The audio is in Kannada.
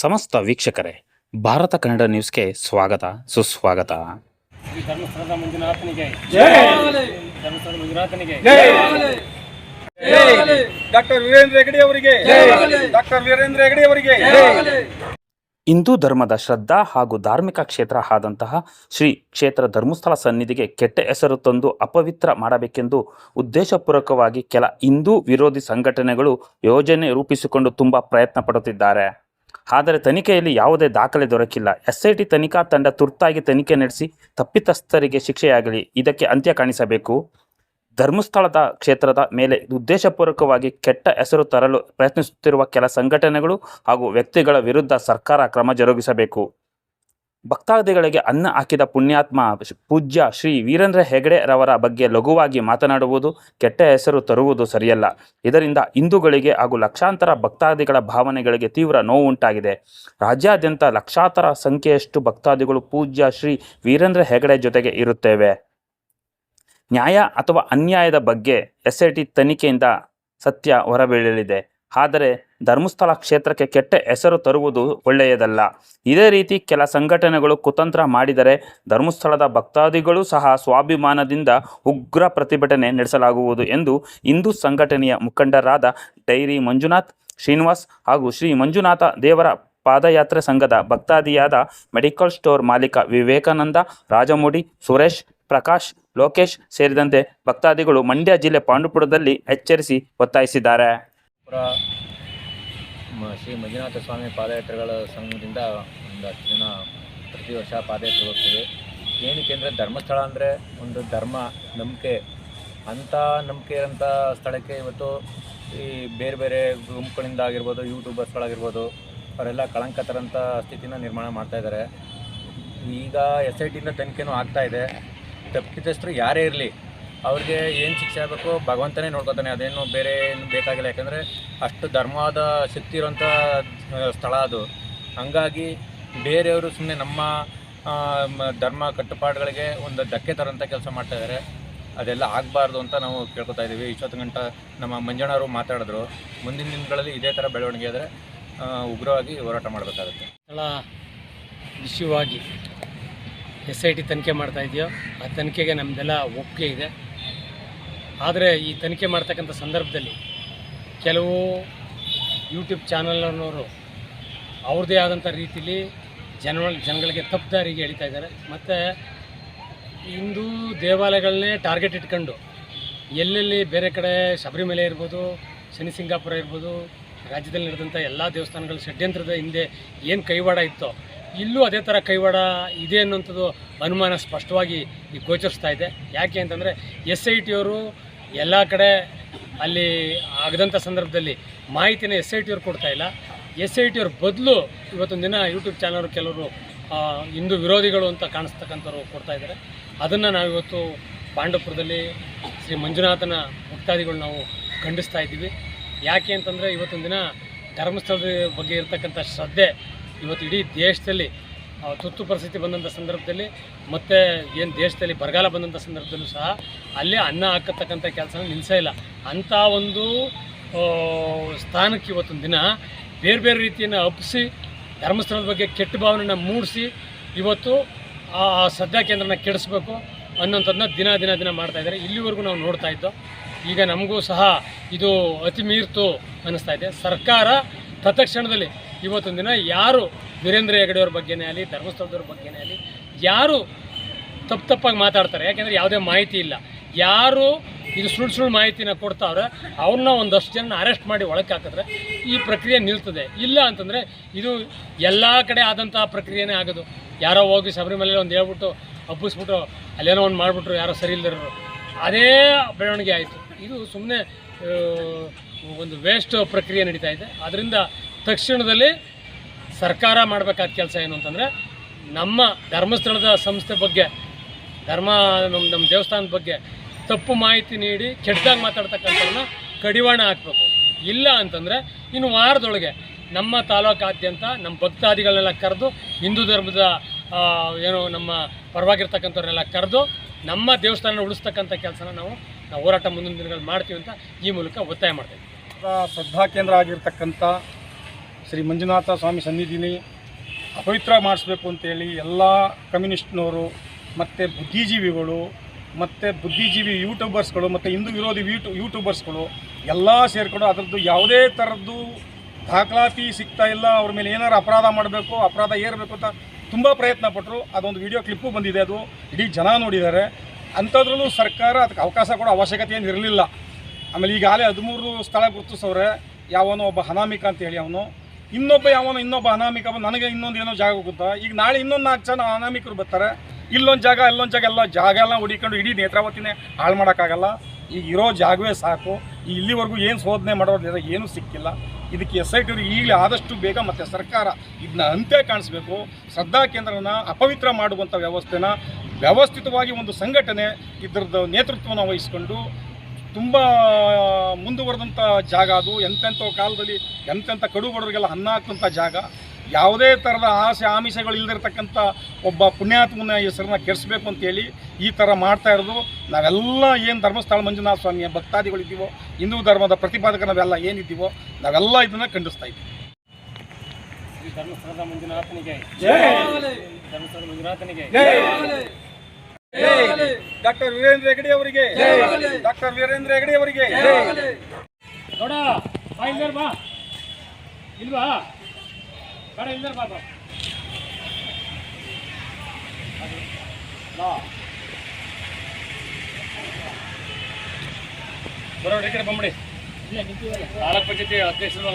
ಸಮಸ್ತ ವೀಕ್ಷಕರೇ ಭಾರತ ಕನ್ನಡ ನ್ಯೂಸ್ಗೆ ಸ್ವಾಗತ ಸುಸ್ವಾಗತ. ಶ್ರೀ ಧರ್ಮಸ್ಥಳದ ಮಂಜುನಾಥನಿಗೆ. ಧರ್ಮಸ್ಥಳ ಮಂಜುನಾಥನಿಗೆ. ಡಾಕ್ಟರ್ ವೀರೇಂದ್ರ ಹೆಗಡೆ ಅವರಿಗೆ. ಡಾಕ್ಟರ್ ವೀರೇಂದ್ರ ಹೆಗಡೆ ಅವರಿಗೆ. ಹಿಂದೂ ಧರ್ಮದ ಶ್ರದ್ಧಾ ಹಾಗೂ ಧಾರ್ಮಿಕ ಕ್ಷೇತ್ರ ಆದಂತಹ ಶ್ರೀ ಕ್ಷೇತ್ರ ಧರ್ಮಸ್ಥಳ ಸನ್ನಿಧಿಗೆ ಕೆಟ್ಟ ಹೆಸರು ತಂದು ಅಪವಿತ್ರ ಮಾಡಬೇಕೆಂದು ಉದ್ದೇಶಪೂರ್ವಕವಾಗಿ ಕೆಲ ಹಿಂದೂ ವಿರೋಧಿ ಸಂಘಟನೆಗಳು ಯೋಜನೆ ರೂಪಿಸಿಕೊಂಡು ತುಂಬ ಪ್ರಯತ್ನ ಪಡುತ್ತಿದ್ದಾರೆ. ಆದರೆ ತನಿಖೆಯಲ್ಲಿ ಯಾವುದೇ ದಾಖಲೆ ದೊರಕಿಲ್ಲ. ಎಸ್ಐಟಿ ತನಿಖಾ ತಂಡ ತುರ್ತಾಗಿ ತನಿಖೆ ನಡೆಸಿ ತಪ್ಪಿತಸ್ಥರಿಗೆ ಶಿಕ್ಷೆಯಾಗಲಿ. ಇದಕ್ಕೆ ಅಂತ್ಯ ಕಾಣಿಸಬೇಕು. ಧರ್ಮಸ್ಥಳದ ಕ್ಷೇತ್ರದ ಮೇಲೆ ಉದ್ದೇಶಪೂರ್ವಕವಾಗಿ ಕೆಟ್ಟ ಹೆಸರು ತರಲು ಪ್ರಯತ್ನಿಸುತ್ತಿರುವ ಕೆಲ ಸಂಘಟನೆಗಳು ಹಾಗೂ ವ್ಯಕ್ತಿಗಳ ವಿರುದ್ಧ ಸರ್ಕಾರ ಕ್ರಮ ಜರುಗಿಸಬೇಕು. ಭಕ್ತಾದಿಗಳಿಗೆ ಅನ್ನ ಹಾಕಿದ ಪುಣ್ಯಾತ್ಮ ಪೂಜ್ಯ ಶ್ರೀ ವೀರೇಂದ್ರ ಹೆಗಡೆ ರವರ ಬಗ್ಗೆ ಲಘುವಾಗಿ ಮಾತನಾಡುವುದು ಕೆಟ್ಟ ಹೆಸರು ತರುವುದು ಸರಿಯಲ್ಲ. ಇದರಿಂದ ಹಿಂದೂಗಳಿಗೆ ಹಾಗೂ ಲಕ್ಷಾಂತರ ಭಕ್ತಾದಿಗಳ ಭಾವನೆಗಳಿಗೆ ತೀವ್ರ ನೋವುಂಟಾಗಿದೆ. ರಾಜ್ಯಾದ್ಯಂತ ಲಕ್ಷಾಂತರ ಸಂಖ್ಯೆಯಷ್ಟು ಭಕ್ತಾದಿಗಳು ಪೂಜ್ಯ ಶ್ರೀ ವೀರೇಂದ್ರ ಹೆಗಡೆ ಜೊತೆಗೆ ಇರುತ್ತೇವೆ. ನ್ಯಾಯ ಅಥವಾ ಅನ್ಯಾಯದ ಬಗ್ಗೆ ಎಸ್ ಐ ತನಿಖೆಯಿಂದ ಸತ್ಯ ಹೊರಬೀಳಲಿದೆ. ಆದರೆ ಧರ್ಮಸ್ಥಳ ಕ್ಷೇತ್ರಕ್ಕೆ ಕೆಟ್ಟ ಹೆಸರು ತರುವುದು ಒಳ್ಳೆಯದಲ್ಲ. ಇದೇ ರೀತಿ ಕೆಲ ಸಂಘಟನೆಗಳು ಕುತಂತ್ರ ಮಾಡಿದರೆ ಧರ್ಮಸ್ಥಳದ ಭಕ್ತಾದಿಗಳು ಸಹ ಸ್ವಾಭಿಮಾನದಿಂದ ಉಗ್ರ ಪ್ರತಿಭಟನೆ ನಡೆಸಲಾಗುವುದು ಎಂದು ಹಿಂದೂ ಸಂಘಟನೆಯ ಮುಖಂಡರಾದ ಡೈರಿ ಮಂಜುನಾಥ್ ಶ್ರೀನಿವಾಸ್ ಹಾಗೂ ಶ್ರೀ ಮಂಜುನಾಥ ದೇವರ ಪಾದಯಾತ್ರೆ ಸಂಘದ ಭಕ್ತಾದಿಯಾದ ಮೆಡಿಕಲ್ ಸ್ಟೋರ್ ಮಾಲೀಕ ವಿವೇಕಾನಂದ, ರಾಜಮೂಡಿ, ಸುರೇಶ್, ಪ್ರಕಾಶ್, ಲೋಕೇಶ್ ಸೇರಿದಂತೆ ಭಕ್ತಾದಿಗಳು ಮಂಡ್ಯ ಜಿಲ್ಲೆ ಪಾಂಡುಪುರದಲ್ಲಿ ಎಚ್ಚರಿಸಿ ಒತ್ತಾಯಿಸಿದ್ದಾರೆ. ಶ್ರೀ ಮಂಜುನಾಥ ಸ್ವಾಮಿ ಪಾದಯಾತ್ರೆಗಳ ಸಂಘದಿಂದ ಒಂದು ಹತ್ತು ದಿನ ಪ್ರತಿ ವರ್ಷ ಪಾದಯಾತ್ರೆ ಹೋಗ್ತೀವಿ. ಏನಕ್ಕೆ ಅಂದರೆ ಧರ್ಮಸ್ಥಳ ಅಂದರೆ ಒಂದು ಧರ್ಮ, ನಂಬಿಕೆ. ಅಂಥ ನಂಬಿಕೆ ಇರೋಂಥ ಸ್ಥಳಕ್ಕೆ ಇವತ್ತು ಈ ಬೇರೆ ಬೇರೆ ಗುಂಪುಗಳಿಂದ ಆಗಿರ್ಬೋದು, ಯೂಟ್ಯೂಬರ್ಸ್ಗಳಾಗಿರ್ಬೋದು, ಅವರೆಲ್ಲ ಕಳಂಕ ತರಂಥ ಸ್ಥಿತಿನ ನಿರ್ಮಾಣ ಮಾಡ್ತಾ ಇದ್ದಾರೆ. ಈಗ ಎಸ್ ಐ ಟಿಯಿಂದ ತನಿಖೆನೂ ಆಗ್ತಾಯಿದೆ ತಪ್ಪಿತಸ್ಥರು ಯಾರೇ ಇರಲಿ ಅವ್ರಿಗೆ ಏನು ಶಿಕ್ಷೆ ಆಗಬೇಕು? ಭಗವಂತನೇ ನೋಡ್ಕೊತಾನೆ, ಅದೇನು ಬೇರೆ ಏನು ಬೇಕಾಗಿಲ್ಲ. ಯಾಕಂದರೆ ಅಷ್ಟು ಧರ್ಮವಾದ ಶಕ್ತಿ ಇರೋಂಥ ಸ್ಥಳ ಅದು. ಹಂಗಾಗಿ ಬೇರೆಯವರು ಸುಮ್ಮನೆ ನಮ್ಮ ಧರ್ಮ ಕಟ್ಟುಪಾಡುಗಳಿಗೆ ಒಂದು ಧಕ್ಕೆ ತರೋಂಥ ಕೆಲಸ ಮಾಡ್ತಾ ಇದ್ದಾರೆ ಅದೆಲ್ಲ ಆಗಬಾರ್ದು ಅಂತ ನಾವು ಕೇಳ್ಕೊತಾ ಇದ್ದೀವಿ ಇಷ್ಟೊತ್ತು ಗಂಟ ನಮ್ಮ ಮಂಜಣ್ಣವರು ಮಾತಾಡಿದ್ರು. ಮುಂದಿನ ದಿನಗಳಲ್ಲಿ ಇದೇ ಥರ ಬೆಳವಣಿಗೆ ಆದರೆ ಉಗ್ರವಾಗಿ ಹೋರಾಟ ಮಾಡಬೇಕಾಗುತ್ತೆ. ಸ್ಥಳ ವಿಷಯವಾಗಿ ಎಸ್ ಐ ಟಿ ತನಿಖೆ ಮಾಡ್ತಾ ಇದೆಯೋ, ಆ ತನಿಖೆಗೆ ನಮ್ಮದೆಲ್ಲ ಒಪ್ಪಿಗೆ ಇದೆ. ಆದರೆ ಈ ತನಿಖೆ ಮಾಡ್ತಕ್ಕಂಥ ಸಂದರ್ಭದಲ್ಲಿ ಕೆಲವು ಯೂಟ್ಯೂಬ್ ಚಾನಲ್ನವರು ಅವ್ರದ್ದೇ ಆದಂಥ ರೀತಿಯಲ್ಲಿ ಜನ ಜನಗಳಿಗೆ ತಪ್ಪು ದಾರಿಗೆ ಎಳಿತಾ ಇದ್ದಾರೆ. ಮತ್ತು ಹಿಂದೂ ದೇವಾಲಯಗಳನ್ನೇ ಟಾರ್ಗೆಟ್ ಇಟ್ಕೊಂಡು ಎಲ್ಲೆಲ್ಲಿ ಬೇರೆ ಕಡೆ ಶಬರಿಮಲೆ ಇರ್ಬೋದು, ಶನಿ ಸಿಂಗಾಪುರ ಇರ್ಬೋದು, ರಾಜ್ಯದಲ್ಲಿ ನಡೆದಂಥ ಎಲ್ಲ ದೇವಸ್ಥಾನಗಳ ಷಡ್ಯಂತ್ರದ ಹಿಂದೆ ಏನು ಕೈವಾಡ ಇತ್ತೋ ಇಲ್ಲೂ ಅದೇ ಥರ ಕೈವಾಡ ಇದೆ ಅನ್ನೋಂಥದ್ದು ಅನುಮಾನ ಸ್ಪಷ್ಟವಾಗಿ ಗೋಚರಿಸ್ತಾ ಇದೆ. ಯಾಕೆ ಅಂತಂದರೆ ಎಸ್ ಐ ಟಿಯವರು ಎಲ್ಲ ಕಡೆ ಅಲ್ಲಿ ಆಗದಂಥ ಸಂದರ್ಭದಲ್ಲಿ ಮಾಹಿತಿನ ಎಸ್ ಐ ಟಿಯವ್ರು ಕೊಡ್ತಾ ಇಲ್ಲ. ಎಸ್ ಐ ಟಿಯವ್ರ ಬದಲು ಇವತ್ತೊಂದು ದಿನ ಯೂಟ್ಯೂಬ್ ಚಾನಲ್ ಕೆಲವರು ಹಿಂದೂ ವಿರೋಧಿಗಳು ಅಂತ ಕಾಣಿಸ್ತಕ್ಕಂಥವ್ರು ಕೊಡ್ತಾ ಇದ್ದಾರೆ. ಅದನ್ನು ನಾವಿವತ್ತು ಪಾಂಡವಪುರದಲ್ಲಿ ಶ್ರೀ ಮಂಜುನಾಥನ ಮುಕ್ತಾದಿಗಳು ನಾವು ಖಂಡಿಸ್ತಾ ಇದ್ದೀವಿ. ಯಾಕೆ ಅಂತಂದರೆ ಇವತ್ತೊಂದು ದಿನ ಧರ್ಮಸ್ಥಳದ ಬಗ್ಗೆ ಇರತಕ್ಕಂಥ ಶ್ರದ್ಧೆ ಇವತ್ತು ಇಡೀ ದೇಶದಲ್ಲಿ ತುರ್ತು ಪರಿಸ್ಥಿತಿ ಬಂದಂಥ ಸಂದರ್ಭದಲ್ಲಿ ಮತ್ತು ಏನು ದೇಶದಲ್ಲಿ ಬರಗಾಲ ಬಂದಂಥ ಸಂದರ್ಭದಲ್ಲೂ ಸಹ ಅಲ್ಲೇ ಅನ್ನ ಹಾಕತಕ್ಕಂಥ ಕೆಲಸ ನಿಲ್ಲಿಸೇ ಇಲ್ಲ. ಅಂಥ ಒಂದು ಸ್ಥಾನಕ್ಕೆ ಇವತ್ತೊಂದು ದಿನ ಬೇರೆ ಬೇರೆ ರೀತಿಯನ್ನು ಅಪ್ಪಿಸಿ, ಧರ್ಮಸ್ಥಳದ ಬಗ್ಗೆ ಕೆಟ್ಟ ಭಾವನೆನ ಮೂಡಿಸಿ ಇವತ್ತು ಆ ಶ್ರದ್ಧಾ ಕೇಂದ್ರನ ಕೆಡಿಸ್ಬೇಕು ಅನ್ನೋಂಥದ್ದನ್ನ ದಿನ ದಿನ ದಿನ ಮಾಡ್ತಾ ಇದ್ದಾರೆ. ಇಲ್ಲಿವರೆಗೂ ನಾವು ನೋಡ್ತಾ ಇದ್ದೋ, ಈಗ ನಮಗೂ ಸಹ ಇದು ಅತಿ ಮೀರ್ತು ಅನ್ನಿಸ್ತಾ ಇದೆ. ಸರ್ಕಾರ ತತ್ಕ್ಷಣದಲ್ಲಿ ಇವತ್ತೊಂದು ದಿನ ಯಾರು ವೀರೇಂದ್ರ ಹೆಗಡೆಯವ್ರ ಬಗ್ಗೆನೇ ಆಗಲಿ, ಧರ್ಮಸ್ಥಳದವ್ರ ಬಗ್ಗೆನೇ ಆಗಲಿ, ಯಾರು ತಪ್ಪು ತಪ್ಪಾಗಿ ಮಾತಾಡ್ತಾರೆ, ಯಾಕೆಂದರೆ ಯಾವುದೇ ಮಾಹಿತಿ ಇಲ್ಲ. ಯಾರು ಇದು ಸುಳ್ಳು ಸುಳ್ಳು ಮಾಹಿತಿನ ಕೊಡ್ತಾವ್ರೆ, ಅವ್ರನ್ನ ಒಂದಷ್ಟು ಜನ ಅರೆಸ್ಟ್ ಮಾಡಿ ಒಳಕ್ಕೆ ಹಾಕಿದ್ರೆ ಈ ಪ್ರಕ್ರಿಯೆ ನಿಲ್ತದೆ. ಇಲ್ಲ ಅಂತಂದರೆ ಇದು ಎಲ್ಲ ಕಡೆ ಆದಂಥ ಪ್ರಕ್ರಿಯೆನೇ ಆಗೋದು. ಯಾರೋ ಹೋಗಿ ಶಬರಿಮಲೆಯಲ್ಲಿ ಒಂದು ಹೇಳ್ಬಿಟ್ಟು ಹಬ್ಬಿಸ್ಬಿಟ್ಟು ಅಲ್ಲೇನೋ ಒಂದು ಮಾಡಿಬಿಟ್ರು, ಯಾರೋ ಸರಿ ಇಲ್ದಿರೋರು. ಅದೇ ಬೆಳವಣಿಗೆ ಆಯಿತು. ಇದು ಸುಮ್ಮನೆ ಒಂದು ವೇಸ್ಟ್ ಪ್ರಕ್ರಿಯೆ ನಡೀತಾ ಇದೆ. ಅದರಿಂದ ತಕ್ಷಣದಲ್ಲಿ ಸರ್ಕಾರ ಮಾಡಬೇಕಾದ ಕೆಲಸ ಏನು ಅಂತಂದರೆ ನಮ್ಮ ಧರ್ಮಸ್ಥಳದ ಸಂಸ್ಥೆ ಬಗ್ಗೆ, ಧರ್ಮ, ನಮ್ಮ ನಮ್ಮ ದೇವಸ್ಥಾನದ ಬಗ್ಗೆ ತಪ್ಪು ಮಾಹಿತಿ ನೀಡಿ, ಕೆಟ್ಟದಾಗಿ ಮಾತಾಡ್ತಕ್ಕಂಥವ್ರನ್ನ ಕಡಿವಾಣ ಹಾಕಬೇಕು. ಇಲ್ಲ ಅಂತಂದರೆ ಇನ್ನು ವಾರದೊಳಗೆ ನಮ್ಮ ತಾಲೂಕಾದ್ಯಂತ ನಮ್ಮ ಭಕ್ತಾದಿಗಳನ್ನೆಲ್ಲ ಕರೆದು, ಹಿಂದೂ ಧರ್ಮದ ಏನು ನಮ್ಮ ಪರವಾಗಿರ್ತಕ್ಕಂಥವ್ರನ್ನೆಲ್ಲ ಕರೆದು ನಮ್ಮ ದೇವಸ್ಥಾನ ಉಳಿಸ್ತಕ್ಕಂಥ ಕೆಲಸನ ನಾವು ನಾವು ಹೋರಾಟ ಮುಂದಿನ ದಿನಗಳಲ್ಲಿ ಮಾಡ್ತೀವಿ ಅಂತ ಈ ಮೂಲಕ ಒತ್ತಾಯ ಮಾಡ್ತೀವಿ. ಶ್ರದ್ಧಾ ಕೇಂದ್ರ ಆಗಿರ್ತಕ್ಕಂಥ ಶ್ರೀ ಮಂಜುನಾಥ ಸ್ವಾಮಿ ಸನ್ನಿಧಿನಿ ಅಪವಿತ್ರ ಮಾಡಿಸ್ಬೇಕು ಅಂತೇಳಿ ಎಲ್ಲ ಕಮ್ಯುನಿಸ್ಟ್ನವರು, ಮತ್ತು ಬುದ್ಧಿಜೀವಿಗಳು, ಮತ್ತು ಬುದ್ಧಿಜೀವಿ ಯೂಟ್ಯೂಬರ್ಸ್ಗಳು, ಮತ್ತು ಹಿಂದೂ ವಿರೋಧಿ ಯೂಟ್ಯೂ, ಯೂಟ್ಯೂಬರ್ಸ್ಗಳು ಎಲ್ಲ ಸೇರಿಕೊಂಡು ಅದರದ್ದು ಯಾವುದೇ ಥರದ್ದು ದಾಖಲಾತಿ ಸಿಗ್ತಾ ಇಲ್ಲ. ಅವ್ರ ಮೇಲೆ ಏನಾರು ಅಪರಾಧ ಮಾಡಬೇಕು, ಅಪರಾಧ ಏರಬೇಕು ಅಂತ ತುಂಬ ಪ್ರಯತ್ನ ಪಟ್ಟರು ಅದೊಂದು ವಿಡಿಯೋ ಕ್ಲಿಪ್ಪು ಬಂದಿದೆ ಅದು. ಇಡೀ ಜನ ನೋಡಿದ್ದಾರೆ. ಅಂಥದ್ರಲ್ಲೂ ಸರ್ಕಾರ ಅದಕ್ಕೆ ಅವಕಾಶ ಕೊಡೋ ಅವಶ್ಯಕತೆ ಏನು ಇರಲಿಲ್ಲ. ಆಮೇಲೆ ಈಗಾಗಲೇ ಹದಿಮೂರು ಸ್ಥಳ ಗುರುತಿಸವ್ರೆ ಯಾವನೋ ಒಬ್ಬ ಹನಾಮಿಕ ಅಂತ ಹೇಳಿ ಅವನು. ಇನ್ನೊಬ್ಬ ಯಾವನೋ ಇನ್ನೊಬ್ಬ ಅನಾಮಿಕ ನನಗೆ ಇನ್ನೊಂದು ಏನೋ ಜಾಗ ಗೊತ್ತಾ? ಈಗ ನಾಳೆ ಇನ್ನೊಂದು ನಾಲ್ಕು ಜನ ಅನಾಮಿಕರು ಬರ್ತಾರೆ. ಇಲ್ಲೊಂದು ಜಾಗ, ಅಲ್ಲೊಂದು ಜಾಗ, ಎಲ್ಲ ಜಾಗ ಎಲ್ಲ ಹುಡಿಕೊಂಡು ಇಡೀ ನೇತ್ರಾವತಿನೇ ಹಾಳು ಮಾಡೋಕ್ಕಾಗಲ್ಲ. ಈಗ ಇರೋ ಜಾಗವೇ ಸಾಕು. ಇಲ್ಲಿವರೆಗೂ ಏನು ಶೋಧನೆ ಮಾಡೋದಿಲ್ಲ ಏನು ಸಿಕ್ಕಿಲ್ಲ. ಇದಕ್ಕೆ ಎಸ್ ಐ ಟಿ ಈಗಲೇ ಆದಷ್ಟು ಬೇಗ ಮತ್ತು ಸರ್ಕಾರ ಇದನ್ನ ಅಂತ್ಯ ಕಾಣಿಸ್ಬೇಕು. ಶ್ರದ್ಧಾ ಕೇಂದ್ರನ ಅಪವಿತ್ರ ಮಾಡುವಂಥ ವ್ಯವಸ್ಥೆನ ವ್ಯವಸ್ಥಿತವಾಗಿ ಒಂದು ಸಂಘಟನೆ ಇದರದ್ದು ನೇತೃತ್ವವನ್ನು ವಹಿಸ್ಕೊಂಡು ತುಂಬ ಮುಂದುವರೆದಂಥ ಜಾಗ ಅದು. ಎಂತೆಂಥ ಕಾಲದಲ್ಲಿ ಎಂತೆಂಥ ಕಡು ಬಡವರಿಗೆಲ್ಲ ಅನ್ನ ಹಾಕುವಂಥ ಜಾಗ. ಯಾವುದೇ ಥರದ ಆಸೆ ಆಮಿಷಗಳು ಇಲ್ಲದಿರ್ತಕ್ಕಂಥ ಒಬ್ಬ ಪುಣ್ಯಾತ್ಮನ ಹೆಸರನ್ನ ಕೆಡಿಸ್ಬೇಕು ಅಂತೇಳಿ ಈ ಥರ ಮಾಡ್ತಾ ಇರೋದು. ನಾವೆಲ್ಲ ಏನು ಧರ್ಮಸ್ಥಳ ಮಂಜುನಾಥ ಸ್ವಾಮಿಯ ಭಕ್ತಾದಿಗಳಿದ್ದೀವೋ ಹಿಂದೂ ಧರ್ಮದ ಪ್ರತಿಪಾದಕ ನಾವೆಲ್ಲ ಏನಿದ್ದೀವೋ ನಾವೆಲ್ಲ ಇದನ್ನು ಖಂಡಿಸ್ತಾ ಇದ್ದೀವಿ. ಶ್ರೀ ಧರ್ಮಸ್ಥಳದ ಮಂಜುನಾಥನಿಗೆ. ಧರ್ಮಸ್ಥಳದ ಮಂಜುನಾಥನಿಗೆ. ಡಾಕ್ಟರ್ ವೀರೇಂದ್ರ ಹೆಗಡೆ ಅವರಿಗೆ. ಡಾಕ್ಟರ್ ವೀರೇಂದ್ರ ಹೆಗಡೆ ಅವರಿಗೆ. ನೋಡ ಬಾ ಇಲ್ದಾರ ಬಾ. ಇಲ್ವಾ? ಬೇಡ ಇಲ್ದಾರ ಬಾ ಬಾ. ಬರೋಣ ಈ ಕಡೆ ಬಂದ್ಬಿಡಿ ತಾಲೂಕ್ ಪಂಚಾಯತಿ ಅಧ್ಯಕ್ಷರು